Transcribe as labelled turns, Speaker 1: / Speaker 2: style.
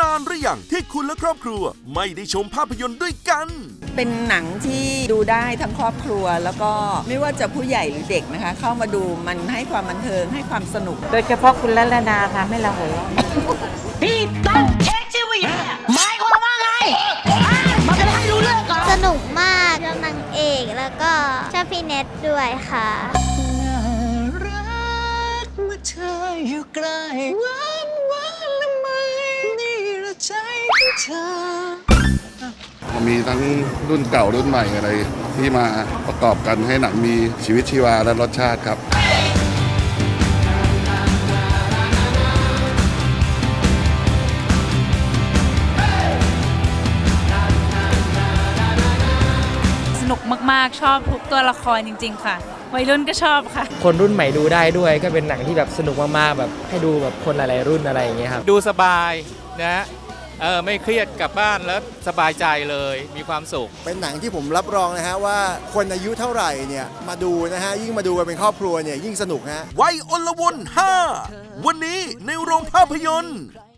Speaker 1: นานหรือยังที่คุณและครอบครัวไม่ได้ชมภาพยนตร์ด้วยกัน
Speaker 2: เป็นหนังที่ดูได้ทั้งครอบครัวแล้วก็ไม่ว่าจะผู้ใหญ่หรือเด็กนะคะ เข้ามาดูมันให้ความบันเทิงให้ความสนุก
Speaker 3: โดยเฉพาะคุณละละนาทำให้เราหัวเราะ
Speaker 4: พี่ต้องเช็คทีวีหมายความว่าไงอะมันจะได้รู้เรื่องก่อน
Speaker 5: สนุกมากชอบนางเอกแล้วก็ชอบพี่เน็ตด้วยค่ะ
Speaker 4: น่ารักเมื่อเธออยู่ใกล้ เธอ
Speaker 6: มีทั้งรุ่นเก่ารุ่นใหม่อะไร ที่มาประกอบกันให้หนังมีชีวิตชีวาและรสชาติครับ
Speaker 7: สนุกมากๆ ชอบทุกตัวละครจริง ๆ ค่ะ วัยรุ่นก็ชอบค่ะ
Speaker 8: คนรุ่นใหม่ดูได้ด้วยก็เป็นหนังที่แบบสนุกมากๆแบบให้ดูแบบคนหลายๆรุ่นอะไรอย่างเงี้ยครับ
Speaker 9: ดูสบายนะ เออไม่เครียดกลับบ้านแล้วสบายใจเลยมีความสุข
Speaker 10: เป็นหนังที่ผมรับรองนะฮะว่าคนอายุเท่าไหร่เนี่ยมาดูนะฮะยิ่งมาดูกันเป็นครอบครัวเนี่ยยิ่งสนุกฮะ
Speaker 1: วัยอลวน5วันนี้ในโรงภาพยนตร์